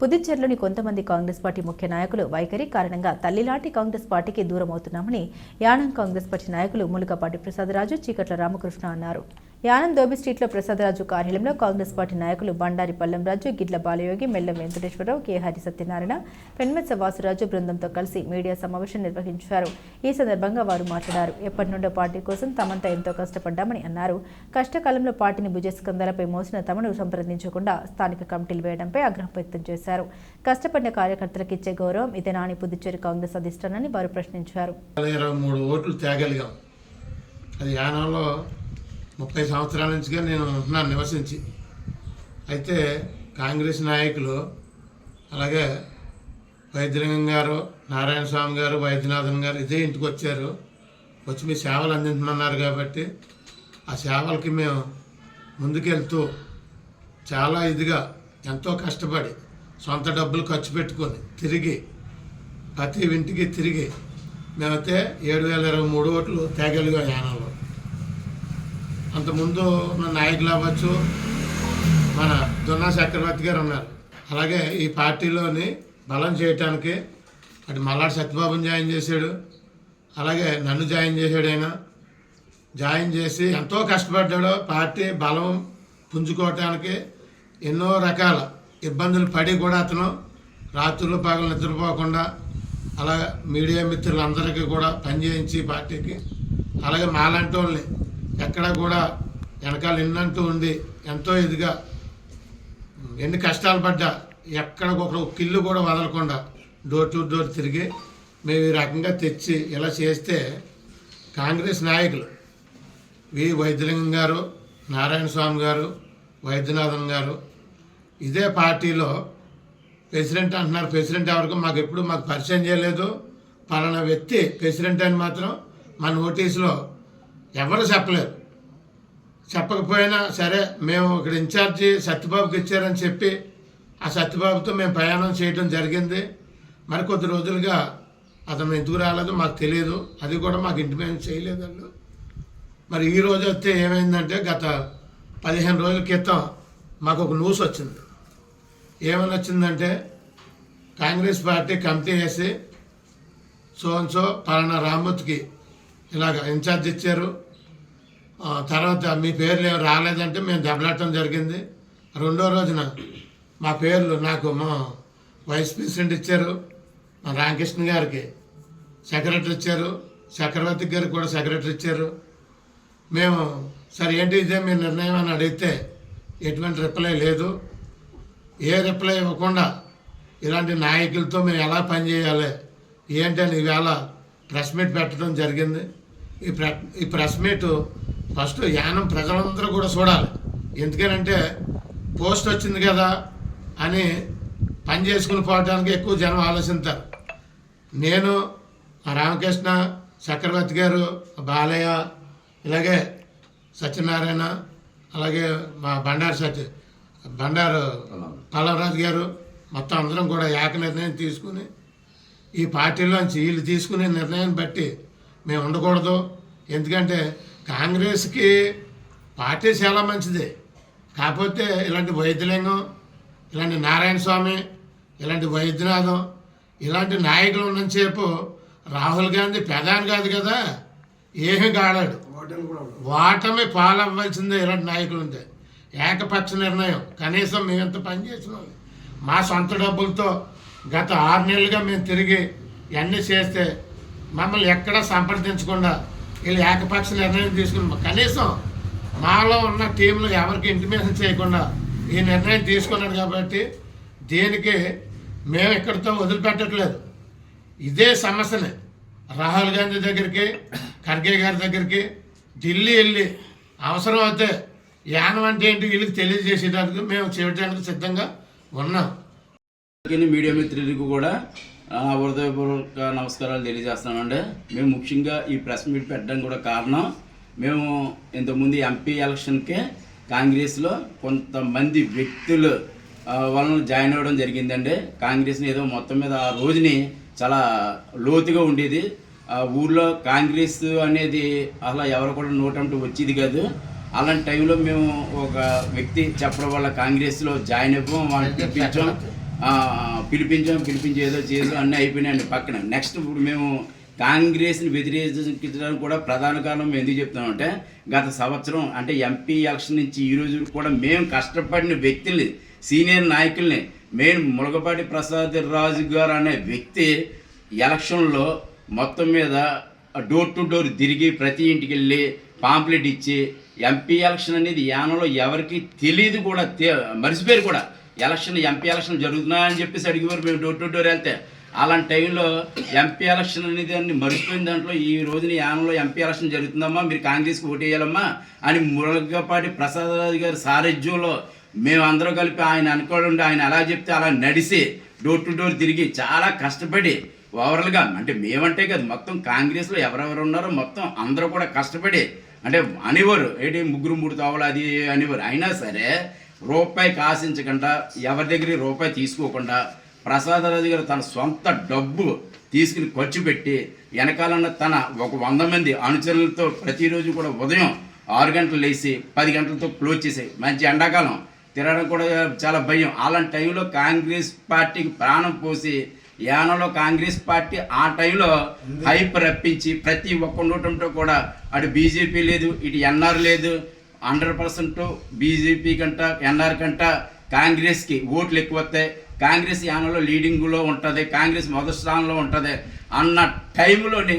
పుదుచ్చేరిలోని కొంతమంది కాంగ్రెస్ పార్టీ ముఖ్య నాయకులు వైఖరి కారణంగా తల్లిలాంటి కాంగ్రెస్ పార్టీకి దూరం అవుతున్నామని యానం కాంగ్రెస్ పార్టీ నాయకులు ములుగపాటి ప్రసాదరాజు చీకట్ల రామకృష్ణ అన్నారు. యానం దోబి స్ట్రీట్లో ప్రసాదరాజు కార్యాలయంలో కాంగ్రెస్ పార్టీ నాయకులు బండారి పల్లంరాజు గిడ్ల బాలయోగి మెల్లం వెంకటేశ్వరరావు కె. హరి సత్యనారాయణ పెన్మెత్స వాసురాజు బృందంతో కలిసి మీడియా సమావేశం నిర్వహించారు. ఈ సందర్భంగా వారు మాట్లాడారు. ఎప్పటి నుండో పార్టీ కోసం తమంతా ఎంతో కష్టపడ్డామని అన్నారు. కష్టకాలంలో పార్టీని భుజస్కందాలపై మోసిన తమను సంప్రదించకుండా స్థానిక కమిటీలు వేయడంపై ఆగ్రహం వ్యక్తం చేశారు. కష్టపడిన కార్యకర్తలకు ఇచ్చే గౌరవం ఇదేనా అని పుదుచ్చేరి కాంగ్రెస్ అధిష్టానాన్ని వారు ప్రశ్నించారు. అది యానంలో ముప్పై సంవత్సరాల నుంచిగా నేను ఉంటున్నాను నివసించి. అయితే కాంగ్రెస్ నాయకులు అలాగే వైద్యలింగం గారు నారాయణ స్వామి గారు వైద్యనాథన్ గారు ఇదే ఇంటికి వచ్చారు. వచ్చి మీ సేవలు అందించమన్నారు కాబట్టి ఆ సేవలకి మేము ముందుకెళ్తూ చాలా ఇదిగా ఎంతో కష్టపడి సొంత డబ్బులు ఖర్చు పెట్టుకొని తిరిగి ప్రతి ఇంటికి తిరిగి మేమైతే ఏడు వేల ఇరవై మూడు ఓట్లు తేగలుగా అంతకుముందు మన నాయకులు అవ్వచ్చు మన దున్నా చక్రవర్తి గారు ఉన్నారు. అలాగే ఈ పార్టీలోని బలం చేయటానికి అటు మల్లాడు సత్యబాబుని జాయిన్ చేశాడు అలాగే నన్ను జాయిన్ చేశాడు ఆయన. జాయిన్ చేసి ఎంతో కష్టపడ్డాడు పార్టీ బలం పుంజుకోవటానికి ఎన్నో రకాల ఇబ్బందులు పడి కూడా అతను రాత్రులు పగలు నిద్రపోకుండా అలా మీడియా మిత్రులందరికీ కూడా పనిచేయించి పార్టీకి. అలాగే మాలాంటి వాళ్ళని ఎక్కడ కూడా వెనకాల ఎన్నంటూ ఉండి ఎంతో ఇదిగా ఎన్ని కష్టాలు పడ్డా ఎక్కడ ఒక కిల్లు కూడా వదలకుండా డోర్ టు డోర్ తిరిగి మేము ఈ రకంగా తెచ్చి ఇలా చేస్తే కాంగ్రెస్ నాయకులు వి వైద్యలింగం గారు నారాయణ స్వామి గారు వైద్యనాథన్ గారు ఇదే పార్టీలో ప్రెసిడెంట్ అంటున్నారు. ప్రెసిడెంట్ ఎవరికి మాకు ఎప్పుడు మాకు పరిచయం చేయలేదు. పలానా వ్యక్తి ప్రెసిడెంట్ అని మాత్రం మన నోటీసులో ఎవరు చెప్పలేరు. చెప్పకపోయినా సరే మేము ఇక్కడ ఇన్ఛార్జి సత్యబాబుకి ఇచ్చారని చెప్పి ఆ సత్యబాబుతో మేము ప్రయాణం చేయడం జరిగింది. మరి కొద్ది రోజులుగా అతను ఎందుకు రాలేదు మాకు తెలియదు. అది కూడా మాకు ఇంటిమేషన్ చేయలేదు మరి ఈ రోజు వస్తే ఏమైందంటే గత పదిహేను రోజుల క్రితం మాకు ఒక న్యూస్ వచ్చింది. ఏమని వచ్చిందంటే కాంగ్రెస్ పార్టీ కమిటీ వేసి సో అండ్ సో పలానా రామ్మూర్తికి ఇలాగ ఇన్ఛార్జ్ ఇచ్చారు. తర్వాత మీ పేర్లు ఏమి రాలేదంటే మేము దెబ్బలాడటం జరిగింది. రెండో రోజున మా పేర్లు నాకు మా వైస్ ప్రెసిడెంట్ ఇచ్చారు మా రామకృష్ణ గారికి సెక్రటరీ ఇచ్చారు చక్రవర్తి గారికి కూడా సెక్రటరీ ఇచ్చారు. మేము సరే ఏంటి ఇదే మీ నిర్ణయం? అని అడిగితే ఎటువంటి రిప్లై లేదు. ఏ రిప్లై ఇవ్వకుండా ఇలాంటి నాయకులతో మేము ఎలా పనిచేయాలి ఏంటని ఈవేళ ప్రెస్ మీట్ పెట్టడం జరిగింది. ఈ ప్రె ఈ ప్రెస్ మీటు ఫస్ట్ యానం ప్రజలందరూ కూడా చూడాలి. ఎందుకనంటే పోస్ట్ వచ్చింది కదా అని పని చేసుకుని పోవడానికి ఎక్కువ జనం ఆలోచిస్తారు నేను మా రామకృష్ణ చక్రవర్తి గారు బాలయ్య ఇలాగే సత్యనారాయణ అలాగే మా బండారు సత్య బండారు పల్లవరాజు గారు మొత్తం అందరం కూడా ఏక నిర్ణయం తీసుకుని ఈ పార్టీలోంచి వీళ్ళు తీసుకునే నిర్ణయాన్ని బట్టి మేము ఉండకూడదు. ఎందుకంటే కాంగ్రెస్కి పార్టీ చాలా మంచిది. కాకపోతే ఇలాంటి వైద్యలింగం ఇలాంటి నారాయణ స్వామి ఇలాంటి వైద్యనాథం ఇలాంటి నాయకులు ఉన్నంతసేపు రాహుల్ గాంధీ ప్రధాని కాదు కదా ఏమీ కాడాడు ఓటమి పాలవ్వాల్సిందే ఇలాంటి నాయకులు ఉంటే. ఏకపక్ష నిర్ణయం. కనీసం మేము ఎంత పని చేసినాం. మా సొంత డబ్బులతో గత ఆరు నెలలుగా మేము తిరిగి ఇవన్నీ చేస్తే మమ్మల్ని ఎక్కడా సంప్రదించకుండా వీళ్ళు ఏకపక్ష నిర్ణయం తీసుకుని కనీసం మాలో ఉన్న టీంలో ఎవరికి ఇంటిమేషన్ చేయకుండా ఈ నిర్ణయం తీసుకున్నాడు కాబట్టి దీనికి మేము ఇక్కడితో వదిలిపెట్టట్లేదు. ఇదే సమస్యని రాహుల్ గాంధీ దగ్గరికి ఖర్గే గారి దగ్గరికి ఢిల్లీ వెళ్ళి అవసరం అయితే యానం అంటే ఏంటి వీళ్ళకి తెలియజేసేటానికి మేము చేయడానికి సిద్ధంగా ఉన్నాం. మీడియా మిత్రులకు కూడా హృదయపూర్వక నమస్కారాలు తెలియజేస్తామండి మేము ముఖ్యంగా ఈ ప్రెస్ మీట్ పెట్టడానికి కూడా కారణం. మేము ఇంతకుముందు ఎంపీ ఎలక్షన్కే కాంగ్రెస్లో కొంతమంది వ్యక్తులు వలన జాయిన్ అవ్వడం జరిగిందండి. కాంగ్రెస్ని ఏదో మొత్తం మీద ఆ రోజుని చాలా లోతుగా ఉండేది. ఆ ఊర్లో కాంగ్రెస్ అనేది అసలు ఎవరు కూడా నోటంటూ వచ్చేది కాదు. అలాంటి టైంలో మేము ఒక వ్యక్తి చెప్పడం వల్ల కాంగ్రెస్లో జాయిన్ అవ్వం వాళ్ళని తెప్పించాం పిలిపించాం పిలిపించి ఏదో చేసాం అన్నీ అయిపోయినాయండి పక్కన. నెక్స్ట్ ఇప్పుడు మేము కాంగ్రెస్ని వ్యతిరేకించడానికి కూడా ప్రధాన కారణం ఎందుకు చెప్తామంటే గత సంవత్సరం అంటే ఎంపీ ఎలక్షన్ నుంచి ఈ రోజు కూడా మేము కష్టపడిన వ్యక్తుల్ని సీనియర్ నాయకుల్ని మెయిన్ ములగపాటి ప్రసాద్ రాజు గారు అనే వ్యక్తి ఎలక్షన్లో మొత్తం మీద డోర్ టు డోర్ తిరిగి ప్రతి ఇంటికి వెళ్ళి పాంప్లెట్ ఇచ్చి ఎంపీ ఎలక్షన్ అనేది యానంలో ఎవరికి తెలియదు కూడా తె- మర్చిపోయారు కూడా. ఎలక్షన్ ఎంపీ ఎలక్షన్ జరుగుతున్నాయని చెప్పేసి అడిగేవారు మేము డోర్ టు డోర్ వెళ్తే. అలాంటి టైంలో ఎంపీ ఎలక్షన్ అనేది అన్ని మర్చిపోయిన దాంట్లో ఈ రోజున యానంలో ఎంపీ ఎలక్షన్ జరుగుతుందమ్మా మీరు కాంగ్రెస్కి ఓటేయాలమ్మా వేయాలమ్మా అని మురగపాటి ప్రసాద్ గారి సారథ్యంలో మేము అందరం కలిపి ఆయన అనుకోండి ఆయన ఎలా చెప్తే అలా నడిసి డోర్ టు డోర్ తిరిగి చాలా కష్టపడి ఓవరాల్గా అంటే మేమంటే కాదు మొత్తం కాంగ్రెస్లో ఎవరెవరు ఉన్నారో మొత్తం అందరూ కూడా కష్టపడి అంటే అనేవారు. ఏంటి ముగ్గురు మూడు తోవలు అది అనేవారు. అయినా సరే రూపాయికి ఆశించకుండా ఎవరి దగ్గర రూపాయి తీసుకోకుండా ప్రసాదరాజు గారు తన సొంత డబ్బు తీసుకుని ఖర్చు పెట్టి వెనకాలన్న తన ఒక వంద మంది అనుచరులతో ప్రతిరోజు కూడా ఉదయం ఆరు గంటలు లేచి పది గంటలతో క్లోజ్ చేసి మంచి ఎండాకాలం తిరగడం కూడా చాలా భయం. అలాంటి టైంలో కాంగ్రెస్ పార్టీకి ప్రాణం పోసి యానంలో కాంగ్రెస్ పార్టీ ఆ టైంలో హైప్ రప్పించి ప్రతి ఒక్క నోటంతో కూడా అటు బీజేపీ లేదు ఇటు ఎన్ఆర్ లేదు హండ్రెడ్ పర్సెంట్ బీజేపీ కంట ఎన్ఆర్ కంట కాంగ్రెస్కి ఓట్లు ఎక్కువ వస్తాయి కాంగ్రెస్ యానంలో లీడింగ్లో ఉంటుంది కాంగ్రెస్ మొదటి స్థానంలో ఉంటుంది అన్న టైంలోనే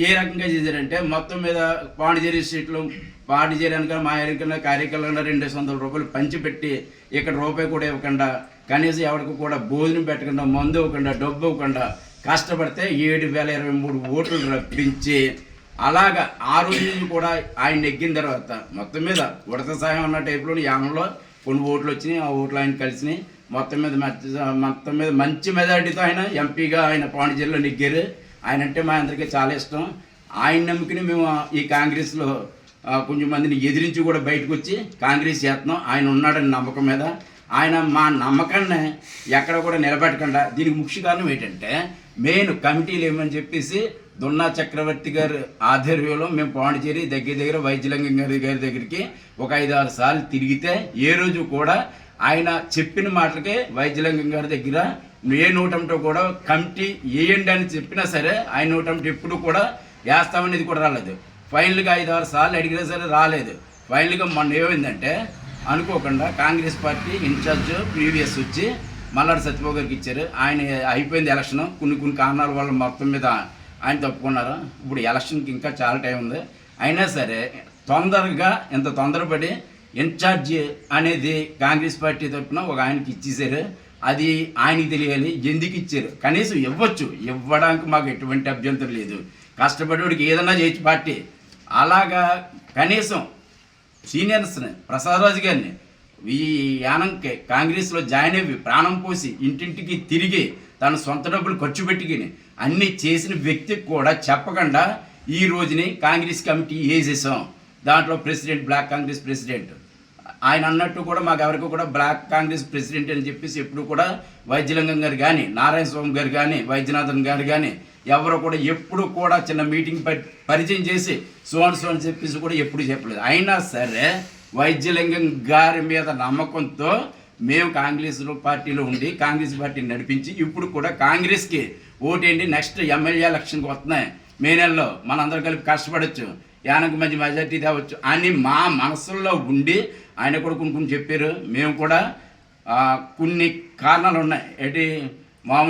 ఏ రకంగా చేశారంటే మొత్తం మీద పాండిచేరి సీట్లు పాండిచేరి అనగా మా ఎరికన్నా కార్యక్రమంలో రెండు వందల రూపాయలు పంచిపెట్టి ఇక్కడ రూపాయి కూడా ఇవ్వకుండా కనీసం ఎవరికి కూడా భోజనం పెట్టకుండా మందు ఇవ్వకుండా డబ్బు ఇవ్వకుండా కష్టపడితే ఏడు వేల ఇరవై మూడు ఓట్లు రప్పించి అలాగా ఆ రోజు నుంచి కూడా ఆయన నెగ్గిన తర్వాత మొత్తం మీద ఉడత సహాయం అన్న టైప్లో యానంలో కొన్ని ఓట్లు వచ్చినాయి ఆ ఓట్లు ఆయన కలిసినాయి. మొత్తం మీద మొత్తం మీద మంచి మెజార్టీతో ఆయన ఎంపీగా ఆయన పాండిచేరిలో నెగ్గారు. ఆయన అంటే మా అందరికీ చాలా ఇష్టం. ఆయన నమ్ముకుని మేము ఈ కాంగ్రెస్లో కొంచెం మందిని ఎదిరించి కూడా బయటకు వచ్చి కాంగ్రెస్ చేస్తున్నాం. ఆయన ఉన్నాడని నమ్మకం మీద. ఆయన మా నమ్మకాన్ని ఎక్కడ కూడా నిలబెట్టకుండా దీనికి ముఖ్య కారణం ఏంటంటే మెయిన్ కమిటీలు ఏమని చెప్పేసి దున్నా చక్రవర్తి గారు ఆధ్వర్యంలో మేము పాండిచేరి దగ్గర దగ్గర వైద్యలింగం గారి గారి దగ్గరికి ఒక ఐదు ఆరు సార్లు తిరిగితే ఏ రోజు కూడా ఆయన చెప్పిన మాటలకే వైద్యలింగం గారి దగ్గర ఏ నోటంతో కూడా కమిటీ వేయండి అని చెప్పినా సరే ఆయన నోటంతో ఎప్పుడు కూడా వేస్తామనేది కూడా రాలేదు. ఫైనల్గా ఐదు ఆరు సార్లు అడిగినా సరే రాలేదు. ఫైనల్గా మొన్న ఏమైందంటే అనుకోకుండా కాంగ్రెస్ పార్టీ ఇన్ఛార్జ్ ప్రీవియస్ వచ్చి మల్లాడు సత్యబాబు గారికి ఇచ్చారు. ఆయన అయిపోయింది ఎలక్షన్. కొన్ని కొన్ని కారణాల వల్ల మొత్తం మీద ఆయన తప్పుకున్నారు? ఇప్పుడు ఎలక్షన్కి ఇంకా చాలా టైం ఉంది. అయినా సరే తొందరగా ఇంత తొందరపడి ఇన్ఛార్జ్ అనేది కాంగ్రెస్ పార్టీ తరఫున ఒక ఆయనకి ఇచ్చేసారు అది ఆయనకి తెలియాలి ఎందుకు ఇచ్చారు? కనీసం ఇవ్వచ్చు. ఇవ్వడానికి మాకు ఎటువంటి అభ్యంతరం లేదు. కష్టపడేవాడికి ఏదన్నా చేయొచ్చు పార్టీ. అలాగా కనీసం సీనియర్స్ని ప్రసాదరాజు గారిని ఈ యానంకి కాంగ్రెస్లో జాయిన్ అయ్యి ప్రాణం పోసి ఇంటింటికి తిరిగి తన సొంత డబ్బులు ఖర్చు పెట్టుకుని అన్ని చేసిన వ్యక్తికి కూడా చెప్పకుండా ఈ రోజుని కాంగ్రెస్ కమిటీ వేసేసాం దాంట్లో ప్రెసిడెంట్ బ్లాక్ కాంగ్రెస్ ప్రెసిడెంట్. ఆయన అన్నట్టు కూడా మాకు ఎవరికి కూడా బ్లాక్ కాంగ్రెస్ ప్రెసిడెంట్ అని చెప్పేసి ఎప్పుడు కూడా వైద్యలింగం గారు కానీ నారాయణ స్వామి గారు కానీ వైద్యనాథన్ గారు కానీ ఎవరు కూడా ఎప్పుడు కూడా చిన్న మీటింగ్ ప- పరిచయం చేసి సోన్ సోన్ చెప్పేసి కూడా ఎప్పుడు చెప్పలేదు. అయినా సరే వైద్యలింగం గారి మీద నమ్మకంతో మేము కాంగ్రెస్ పార్టీలో ఉండి కాంగ్రెస్ పార్టీని నడిపించి ఇప్పుడు కూడా కాంగ్రెస్కి ఓటేంటి నెక్స్ట్ ఎమ్మెల్యే ఎలక్షన్కి వస్తున్నాయి. మే నెలలో మనందరం కలిపి కష్టపడచ్చు. యానకు మంచి మెజార్టీ తేవచ్చు అని మా మనసుల్లో ఉండి ఆయన కూడా కొన్ని కొన్ని చెప్పారు. మేము కూడా కొన్ని కారణాలు ఉన్నాయి. ఏంటి? మామూలు